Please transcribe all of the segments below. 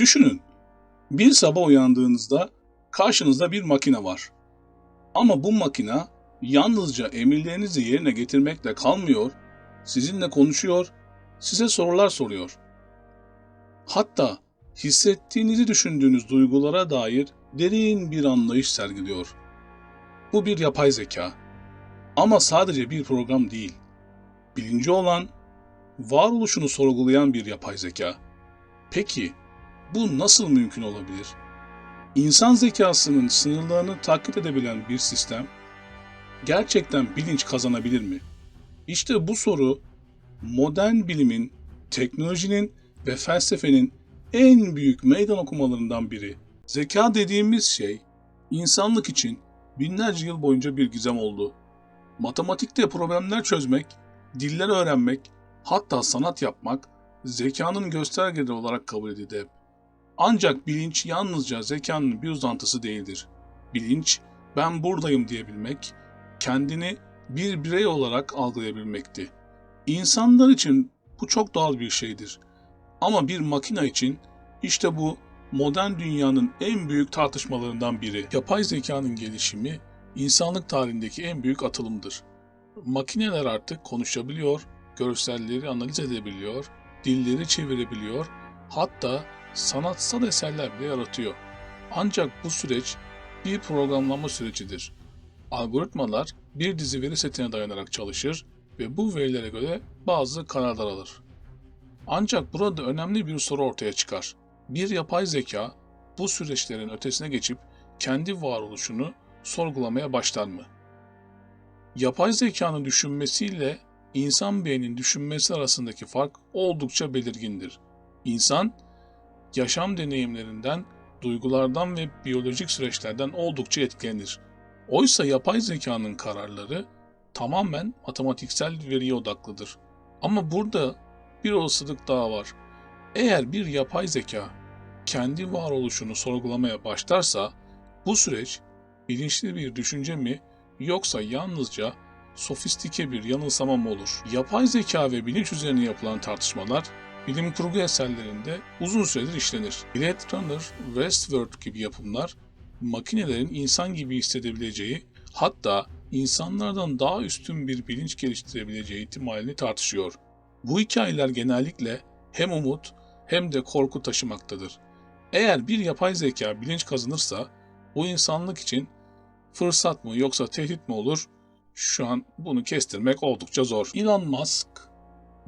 Düşünün, bir sabah uyandığınızda karşınızda bir makine var. Ama bu makine yalnızca emirlerinizi yerine getirmekle kalmıyor, sizinle konuşuyor, size sorular soruyor. Hatta hissettiğinizi düşündüğünüz duygulara dair derin bir anlayış sergiliyor. Bu bir yapay zeka. Ama sadece bir program değil. Bilinci olan, varoluşunu sorgulayan bir yapay zeka. Peki bu nasıl mümkün olabilir? İnsan zekasının sınırlarını takip edebilen bir sistem gerçekten bilinç kazanabilir mi? İşte bu soru modern bilimin, teknolojinin ve felsefenin en büyük meydan okumalarından biri. Zeka dediğimiz şey insanlık için binlerce yıl boyunca bir gizem oldu. Matematikte problemler çözmek, diller öğrenmek, hatta sanat yapmak zekanın göstergeleri olarak kabul edildi hep. Ancak bilinç yalnızca zekanın bir uzantısı değildir. Bilinç, ben buradayım diyebilmek, kendini bir birey olarak algılayabilmekti. İnsanlar için bu çok doğal bir şeydir. Ama bir makine için işte bu modern dünyanın en büyük tartışmalarından biri. Yapay zekanın gelişimi insanlık tarihindeki en büyük atılımdır. Makineler artık konuşabiliyor, görselleri analiz edebiliyor, dilleri çevirebiliyor, hatta sanatsal eserler bile yaratıyor. Ancak bu süreç bir programlama sürecidir. Algoritmalar bir dizi veri setine dayanarak çalışır ve bu verilere göre bazı kararlar alır. Ancak burada önemli bir soru ortaya çıkar. Bir yapay zeka bu süreçlerin ötesine geçip kendi varoluşunu sorgulamaya başlar mı? Yapay zekanın düşünmesiyle insan beyninin düşünmesi arasındaki fark oldukça belirgindir. İnsan, yaşam deneyimlerinden, duygulardan ve biyolojik süreçlerden oldukça etkilenir. Oysa yapay zekanın kararları tamamen matematiksel veriye odaklıdır. Ama burada bir olasılık daha var. Eğer bir yapay zeka kendi varoluşunu sorgulamaya başlarsa bu süreç bilinçli bir düşünce mi yoksa yalnızca sofistike bir yanılsama mı olur? Yapay zeka ve bilinç üzerine yapılan tartışmalar bilim kurgu eserlerinde uzun süredir işlenir. Blade Runner, Westworld gibi yapımlar makinelerin insan gibi hissedebileceği hatta insanlardan daha üstün bir bilinç geliştirebileceği ihtimalini tartışıyor. Bu hikayeler genellikle hem umut hem de korku taşımaktadır. Eğer bir yapay zeka bilinç kazanırsa bu insanlık için fırsat mı yoksa tehdit mi olur? Şu an bunu kestirmek oldukça zor. Elon Musk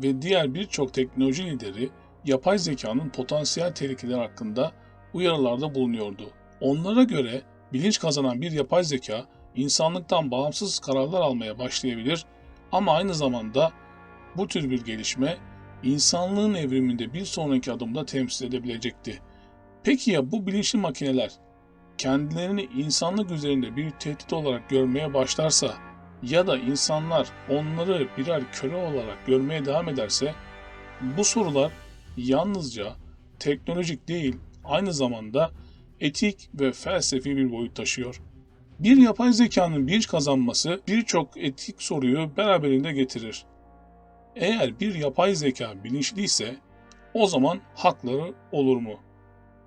ve diğer birçok teknoloji lideri yapay zekanın potansiyel tehlikeleri hakkında uyarılarda bulunuyordu. Onlara göre bilinç kazanan bir yapay zeka insanlıktan bağımsız kararlar almaya başlayabilir ama aynı zamanda bu tür bir gelişme insanlığın evriminde bir sonraki adımda temsil edebilecekti. Peki ya bu bilinçli makineler kendilerini insanlık üzerinde bir tehdit olarak görmeye başlarsa ya da insanlar onları birer köle olarak görmeye devam ederse bu sorular yalnızca teknolojik değil aynı zamanda etik ve felsefi bir boyut taşıyor. Bir yapay zekanın bilinç kazanması birçok etik soruyu beraberinde getirir. Eğer bir yapay zeka bilinçliyse o zaman hakları olur mu?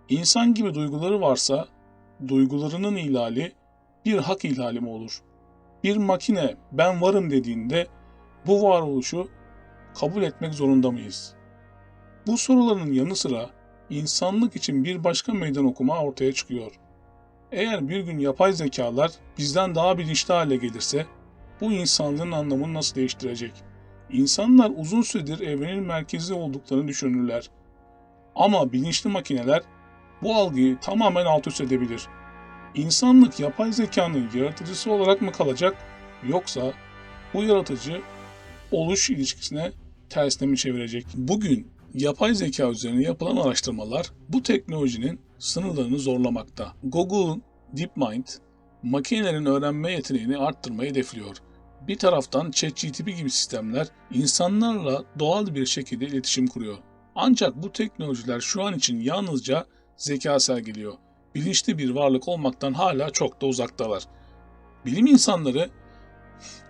İnsan gibi duyguları varsa duygularının ihlali bir hak ihlali mi olur? Bir makine ben varım dediğinde bu varoluşu kabul etmek zorunda mıyız? Bu soruların yanı sıra insanlık için bir başka meydan okuma ortaya çıkıyor. Eğer bir gün yapay zekalar bizden daha bilinçli hale gelirse bu insanlığın anlamını nasıl değiştirecek? İnsanlar uzun süredir evrenin merkezi olduklarını düşünürler. Ama bilinçli makineler bu algıyı tamamen alt üst edebilir. İnsanlık yapay zekanın yaratıcısı olarak mı kalacak yoksa bu yaratıcı oluş ilişkisine tersine mi çevirecek? Bugün yapay zeka üzerine yapılan araştırmalar bu teknolojinin sınırlarını zorlamakta. Google DeepMind makinelerin öğrenme yeteneğini arttırmayı hedefliyor. Bir taraftan ChatGPT gibi sistemler insanlarla doğal bir şekilde iletişim kuruyor. Ancak bu teknolojiler şu an için yalnızca zeka sergiliyor. Bilinçli bir varlık olmaktan hala çok da uzaktalar. Bilim insanları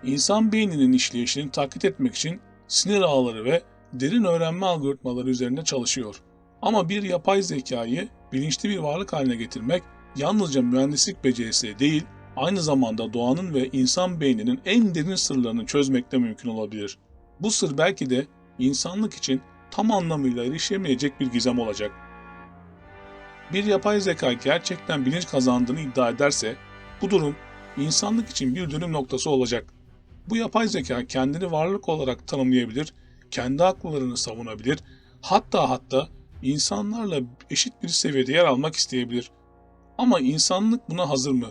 insan beyninin işleyişini taklit etmek için sinir ağları ve derin öğrenme algoritmaları üzerinde çalışıyor. Ama bir yapay zekayı bilinçli bir varlık haline getirmek yalnızca mühendislik becerisi değil, aynı zamanda doğanın ve insan beyninin en derin sırlarını çözmekte mümkün olabilir. Bu sır belki de insanlık için tam anlamıyla erişemeyecek bir gizem olacak. Bir yapay zeka gerçekten bilinç kazandığını iddia ederse, bu durum insanlık için bir dönüm noktası olacak. Bu yapay zeka kendini varlık olarak tanımlayabilir, kendi haklarını savunabilir, hatta hatta insanlarla eşit bir seviyede yer almak isteyebilir. Ama insanlık buna hazır mı?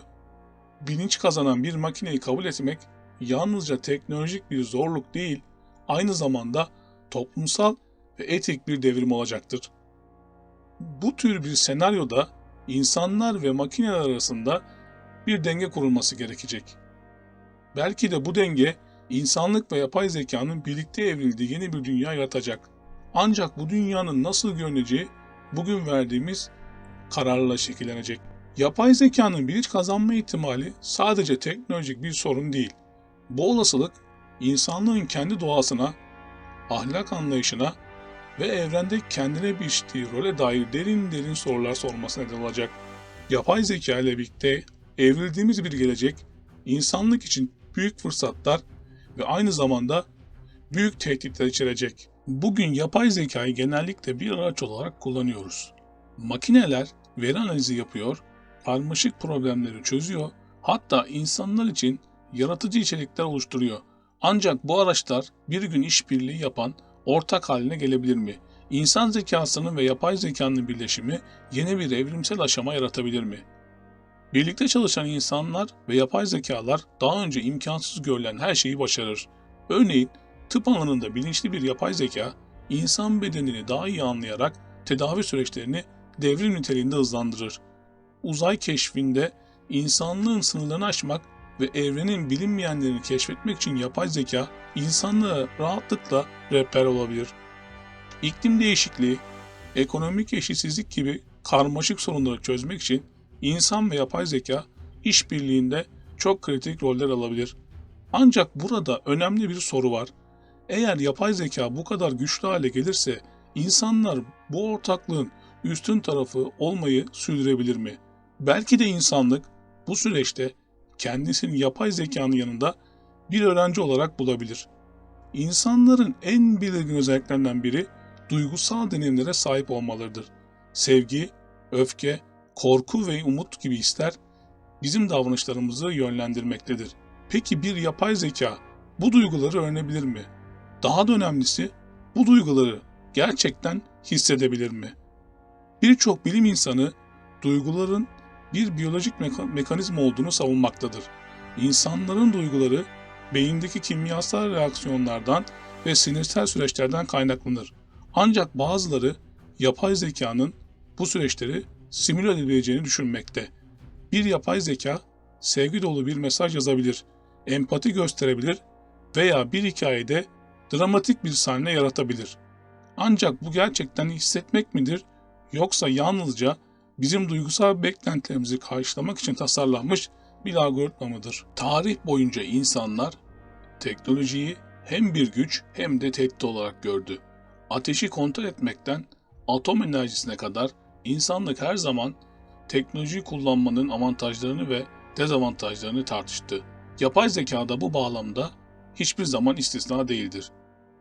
Bilinç kazanan bir makineyi kabul etmek yalnızca teknolojik bir zorluk değil, aynı zamanda toplumsal ve etik bir devrim olacaktır. Bu tür bir senaryoda insanlar ve makineler arasında bir denge kurulması gerekecek. Belki de bu denge insanlık ve yapay zekanın birlikte evrildiği yeni bir dünya yaratacak. Ancak bu dünyanın nasıl görüneceği bugün verdiğimiz kararla şekillenecek. Yapay zekanın bilinç kazanma ihtimali sadece teknolojik bir sorun değil. Bu olasılık insanlığın kendi doğasına, ahlak anlayışına ve evrende kendine biçtiği role dair derin derin sorular sorması neden olacak. Yapay zeka ile birlikte evrildiğimiz bir gelecek, insanlık için büyük fırsatlar ve aynı zamanda büyük tehditler içerecek. Bugün yapay zekayı genellikle bir araç olarak kullanıyoruz. Makineler veri analizi yapıyor, karmaşık problemleri çözüyor, hatta insanlar için yaratıcı içerikler oluşturuyor. Ancak bu araçlar bir gün işbirliği yapan ortak haline gelebilir mi? İnsan zekasının ve yapay zekanın birleşimi yeni bir evrimsel aşama yaratabilir mi? Birlikte çalışan insanlar ve yapay zekalar daha önce imkansız görülen her şeyi başarır. Örneğin tıp alanında bilinçli bir yapay zeka, insan bedenini daha iyi anlayarak tedavi süreçlerini devrim niteliğinde hızlandırır. Uzay keşfinde insanlığın sınırlarını aşmak ve evrenin bilinmeyenlerini keşfetmek için yapay zeka insanlığa rahatlıkla rehber olabilir. İklim değişikliği, ekonomik eşitsizlik gibi karmaşık sorunları çözmek için insan ve yapay zeka işbirliğinde çok kritik roller alabilir. Ancak burada önemli bir soru var. Eğer yapay zeka bu kadar güçlü hale gelirse insanlar bu ortaklığın üstün tarafı olmayı sürdürebilir mi? Belki de insanlık bu süreçte kendisini yapay zekanın yanında bir öğrenci olarak bulabilir. İnsanların en belirgin özelliklerinden biri duygusal deneyimlere sahip olmalarıdır. Sevgi, öfke, korku ve umut gibi hisler bizim davranışlarımızı yönlendirmektedir. Peki bir yapay zeka bu duyguları öğrenebilir mi? Daha da önemlisi bu duyguları gerçekten hissedebilir mi? Birçok bilim insanı duyguların bir biyolojik meka- mekanizma olduğunu savunmaktadır. İnsanların duyguları beyindeki kimyasal reaksiyonlardan ve sinirsel süreçlerden kaynaklanır. Ancak bazıları yapay zekanın bu süreçleri simüle edebileceğini düşünmekte. Bir yapay zeka sevgi dolu bir mesaj yazabilir, empati gösterebilir veya bir hikayede dramatik bir sahne yaratabilir. Ancak bu gerçekten hissetmek midir yoksa yalnızca bizim duygusal beklentilerimizi karşılamak için tasarlanmış bir algoritma mıdır? Tarih boyunca insanlar teknolojiyi hem bir güç hem de tehdit olarak gördü. Ateşi kontrol etmekten atom enerjisine kadar insanlık her zaman teknolojiyi kullanmanın avantajlarını ve dezavantajlarını tartıştı. Yapay zeka da bu bağlamda hiçbir zaman istisna değildir.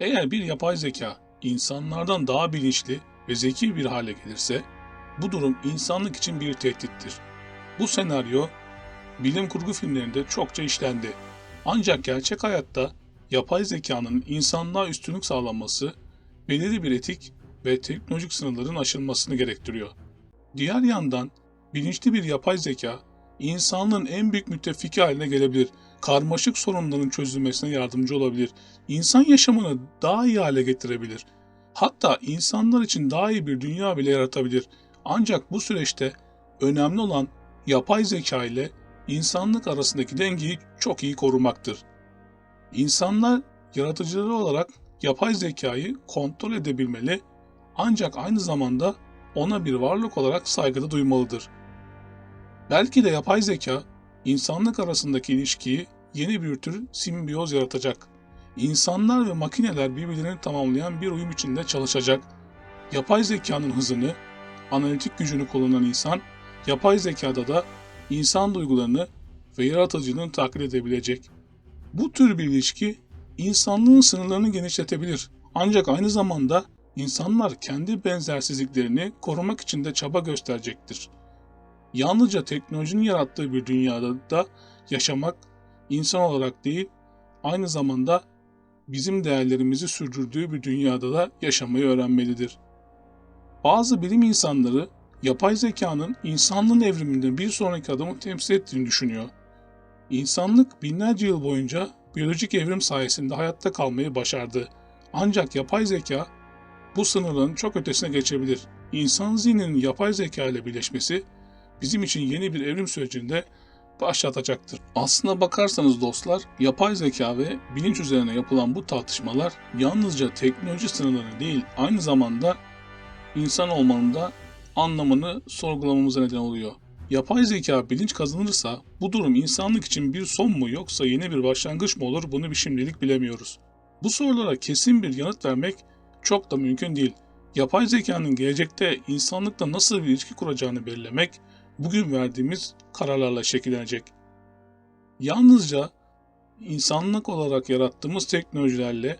Eğer bir yapay zeka insanlardan daha bilinçli ve zeki bir hale gelirse bu durum insanlık için bir tehdittir. Bu senaryo bilim kurgu filmlerinde çokça işlendi. Ancak gerçek hayatta yapay zekanın insanlığa üstünlük sağlanması belirli bir etik ve teknolojik sınırların aşılmasını gerektiriyor. Diğer yandan bilinçli bir yapay zeka insanlığın en büyük müttefiki haline gelebilir, karmaşık sorunların çözülmesine yardımcı olabilir, insan yaşamını daha iyi hale getirebilir. Hatta insanlar için daha iyi bir dünya bile yaratabilir. Ancak bu süreçte önemli olan yapay zeka ile insanlık arasındaki dengeyi çok iyi korumaktır. İnsanlar yaratıcıları olarak yapay zekayı kontrol edebilmeli ancak aynı zamanda ona bir varlık olarak saygıda duymalıdır. Belki de yapay zeka insanlık arasındaki ilişkiyi yeni bir tür simbiyoz yaratacak. İnsanlar ve makineler birbirlerini tamamlayan bir uyum içinde çalışacak Yapay zekanın hızını, analitik gücünü kullanan insan, yapay zekada da insan duygularını ve yaratıcılığını taklit edebilecek. Bu tür bir ilişki insanlığın sınırlarını genişletebilir. Ancak aynı zamanda insanlar kendi benzersizliklerini korumak için de çaba gösterecektir. Yalnızca teknolojinin yarattığı bir dünyada da yaşamak insan olarak değil, aynı zamanda bizim değerlerimizi sürdürdüğü bir dünyada da yaşamayı öğrenmelidir. Bazı bilim insanları yapay zekanın insanlığın evriminde bir sonraki adımı temsil ettiğini düşünüyor. İnsanlık binlerce yıl boyunca biyolojik evrim sayesinde hayatta kalmayı başardı. Ancak yapay zeka bu sınırların çok ötesine geçebilir. İnsan zihninin yapay zeka ile birleşmesi bizim için yeni bir evrim sürecinde başlatacaktır. Aslına bakarsanız dostlar, yapay zeka ve bilinç üzerine yapılan bu tartışmalar yalnızca teknoloji sınırlarını değil, aynı zamanda insan olmanın da anlamını sorgulamamıza neden oluyor. Yapay zeka bilinç kazanırsa bu durum insanlık için bir son mu yoksa yeni bir başlangıç mı olur bunu bir şimdilik bilemiyoruz. Bu sorulara kesin bir yanıt vermek çok da mümkün değil. Yapay zekanın gelecekte insanlıkla nasıl bir ilişki kuracağını belirlemek bugün verdiğimiz kararlarla şekillenecek. Yalnızca insanlık olarak yarattığımız teknolojilerle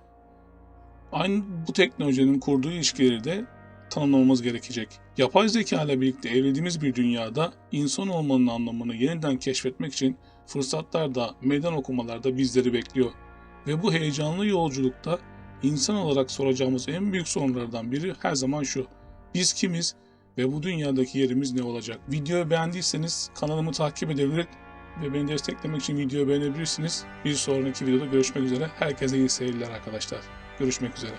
aynı bu teknolojinin kurduğu ilişkileri de tanımlamamız gerekecek. Yapay zeka ile birlikte evrildiğimiz bir dünyada insan olmanın anlamını yeniden keşfetmek için fırsatlar da meydan okumalarda bizleri bekliyor. Ve bu heyecanlı yolculukta insan olarak soracağımız en büyük sorulardan biri her zaman şu. Biz kimiz ve bu dünyadaki yerimiz ne olacak? Videoyu beğendiyseniz kanalımı takip edebilir ve beni desteklemek için videoyu beğenebilirsiniz. Bir sonraki videoda görüşmek üzere. Herkese iyi seyirler arkadaşlar. Görüşmek üzere.